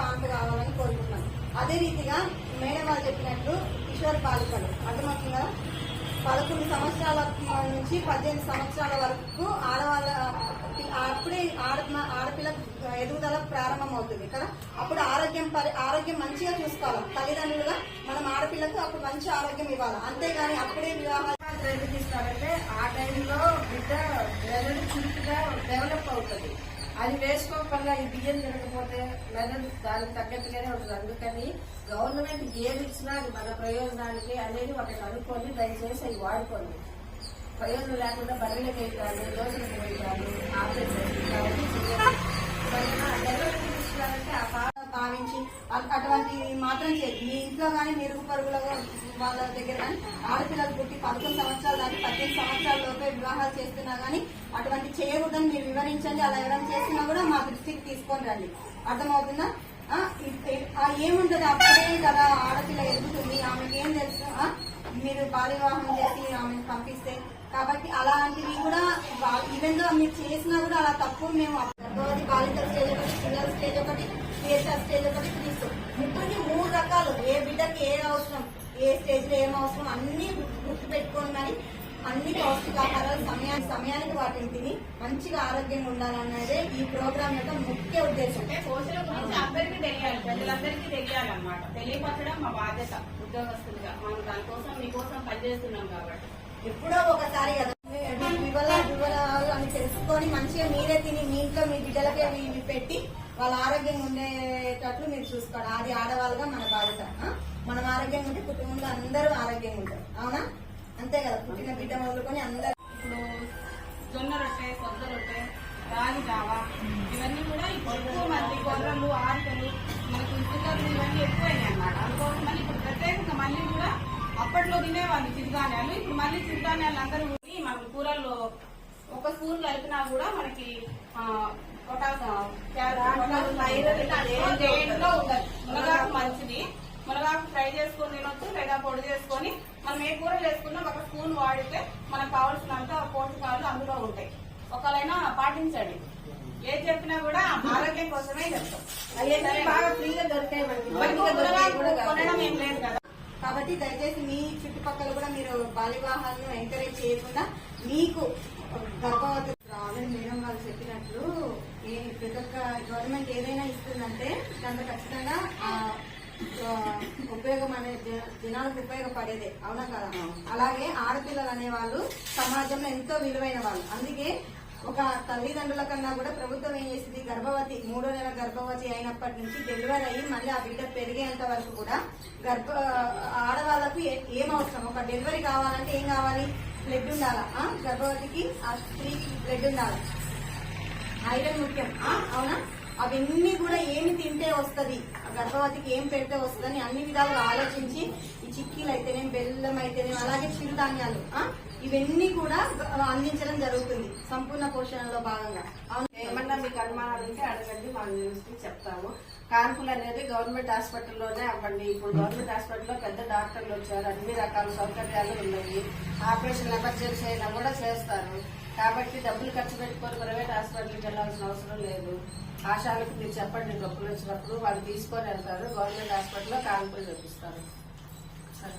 కాన్పు కావాలని కోరుకుంటున్నాం. అదే రీతిగా మేడం వాళ్ళు చెప్పినట్లు కిషోర్ బాలికలు అర్థమవుతుంది? పదకొండు సంవత్సరాల నుంచి పద్దెనిమిది సంవత్సరాల వరకు ఆడవాళ్ళ అప్పుడే ఆడ ఆడపిల్ల ఎదుగుదల ప్రారంభమవుతుంది కదా? అప్పుడు ఆరోగ్యం పరి ఆరోగ్యం మంచిగా చూసుకోవాలి. తల్లిదండ్రులుగా మనం ఆడపిల్లకు అప్పుడు మంచి ఆరోగ్యం ఇవ్వాలి. అంతేగాని అప్పుడే వివాహాలు ఎందుకు ఇస్తారంటే ఆ టైంలో బిడ్డ మెదడు చురుకుగా డెవలప్ అవుతుంది. అది వేసుకోకుండా ఈ బియ్యం తినకపోతే మెదడు దానికి తగ్గట్టుగానే ఉంటుంది. అందుకని గవర్నమెంట్ ఏది ఇచ్చినా అది మన ప్రయోజనానికి అనేది ఒకటి అనుకోండి దయచేసి అవి వాడుకోండి. ప్రయోజనం లేకుండా బర్రెలకు రోజులకు దోశలకు వేయాలి ఆపరేషన్ అది మాత్రం చేయదు మీ ఇంట్లో కానీ మెరుగు పరుగుల వాళ్ళ దగ్గర కానీ ఆడపిల్లలు పుట్టి పదకొండు సంవత్సరాలు దాటి పద్దెనిమిది సంవత్సరాల లోపే వివాహాలు చేస్తున్నా కానీ అటువంటి చేయకూడదని మీరు వివరించండి అలా ఎవరైనా చేస్తున్నా కూడా మా దృష్టికి తీసుకొని రండి. అర్థమవుతుందా? ఏముంటది అప్పుడే కదా ఆడపిల్ల ఎదుగుతుంది. ఆమెకి ఏం తెలుసు మీరు బాల్య వివాహం చేసి ఆమెను పంపిస్తే కాబట్టి అలాంటివి కూడా ఈవెన్గా మీరు చేసినా కూడా అలా తప్పు మేము గర్భవతి బాలికల స్టేజ్ ఒకటి పిల్లల స్టేజ్ ఒకటి పిఎస్ఆర్ స్టేజ్ ఒకటి తీసుకు ముగ్గురికి మూడు రకాలు. ఏ బిడ్డకి ఏ అవసరం ఏ స్టేజ్లో ఏం అవసరం అన్ని గుర్తు పెట్టుకోండి మరి అన్ని పౌష్టికాహారాలు సమయానికి సమయానికి వాటిని తిని మంచిగా ఆరోగ్యంగా ఉండాలన్నదే ఈ ప్రోగ్రామ్ యొక్క ముఖ్య ఉద్దేశం. పోషణ గురించి అందరికీ తెలియాలి ప్రజలందరికీ తెలియాలన్నమాట. తెలియపరచడం మా బాధ్యత ఉద్యోగస్తులుగా. మనం దానికోసం మీకోసం పనిచేస్తున్నాం కాబట్టి. ఎప్పుడో ఒకసారి కదా వివల వివరాలు అని తెలుసుకొని మంచిగా మీరే తిని మీ ఇంట్లో మీ బిడ్డలకే ఇవి పెట్టి వాళ్ళ ఆరోగ్యంగా ఉండేటట్లు మీరు చూసుకోవాలి అది ఆడవాళ్ళుగా మన బాధ్యత. మనం ఆరోగ్యంగా ఉంటే కుటుంబంలో అందరూ ఆరోగ్యంగా ఉంటారు. అవునా? అంతే కదా. పుట్టిన బిడ్డ మొదలుకొని అందరూ ఇప్పుడు జొన్న రొట్టె కొత్త రొట్టె రాగి జావ ఇవన్నీ కూడా ఎక్కువ మంది గొర్రెలు ఆటలు మనకు ఇసుకలు ఇవన్నీ ఎక్కువైనాయి చిరుధాన్యాలు ఇప్పుడు మళ్ళీ చిరుధాన్యాలు అందరూ మనం కూరల్లో ఒక స్పూన్ కలిపినా కూడా మనకి మునగాకు మంచిది. మునగాకు ఫ్రై చేసుకొని తినొచ్చు లేదా పొడి చేసుకొని. మనం ఏ కూర చేసుకున్నా ఒక స్పూన్ వాడితే మనకు కావాల్సినంత పోషకాలు అందులో ఉంటాయి. ఒకరైనా పాటించండి. ఏది చెప్పినా కూడా ఆరోగ్యం కోసమే చెప్తాం. బాగా ఫ్రీగా దొరికాయి మనకి మనకు బయటగా దొరికాయి మునగాకు కూడా కాదు. కొనడం ఏం లేదు కదా కాబట్టి దయచేసి మీ చుట్టుపక్కల కూడా మీరు బాల్య వివాహాలను ఎంకరేజ్ చేయకుండా మీకు గర్భవతి ఆల్రెడీ మేడం వాళ్ళు చెప్పినట్లు ప్రతి ఒక్క గవర్నమెంట్ ఏదైనా ఇస్తుందంటే దాంట్లో ఖచ్చితంగా ఉపయోగం అనే జనాలకు ఉపయోగపడేదే. అవునా కదా? అలాగే ఆడపిల్లలు అనేవాళ్ళు సమాజంలో ఎంతో విలువైన వాళ్ళు. అందుకే ఒక తల్లిదండ్రుల కన్నా కూడా ప్రభుత్వం ఏం చేసింది? గర్భవతి మూడో నెల గర్భవతి అయినప్పటి నుంచి డెలివరీ అయ్యి మళ్ళీ ఆ బిడ్డ పెరిగేంత వరకు కూడా గర్భ ఆడవాళ్ళకు ఏ- ఏం అవసరం? ఒక డెలివరీ కావాలంటే ఏం కావాలి? బ్లడ్ ఉండాలా? గర్భవతికి ఆ స్త్రీకి బ్లడ్ ఉండాలి. ఐరన్ ముఖ్యం. అవునా? అవన్నీ కూడా ఏమి తింటే వస్తుంది? ఆ గర్భవతికి ఏం పెడితే వస్తుందని అన్ని విధాలుగా ఆలోచించి ఈ చిక్కీలు అయితేనేం బెల్లం అయితేనేం అలాగే చిరుధాన్యాలు. ఇవన్నీ కూడా అందించడం జరుగుతుంది. సంపూర్ణ పోషణలో భాగంగా. ఏమన్నా మీకు అనుమానాలు ఉంటే అడగండి మా న్యూస్కి చెప్తాము. కాన్పులు అనేది గవర్నమెంట్ హాస్పిటల్లోనే అవ్వండి. ఇప్పుడు గవర్నమెంట్ హాస్పిటల్లో పెద్ద డాక్టర్లు వచ్చారు. అన్ని రకాల సౌకర్యాలు ఉన్నాయి. ఆపరేషన్ ఎమర్జెన్సీ అయినా కూడా చేస్తారు. కాబట్టి డబ్బులు ఖర్చు పెట్టుకొని ప్రైవేట్ హాస్పిటల్కి వెళ్ళాల్సిన అవసరం లేదు. ఆశాలకు మీరు చెప్పండి డబ్బులు వచ్చినప్పుడు వాళ్ళు తీసుకొని వెళ్తారు. గవర్నమెంట్ హాస్పిటల్లో కాన్పులు చూపిస్తారు. సరే.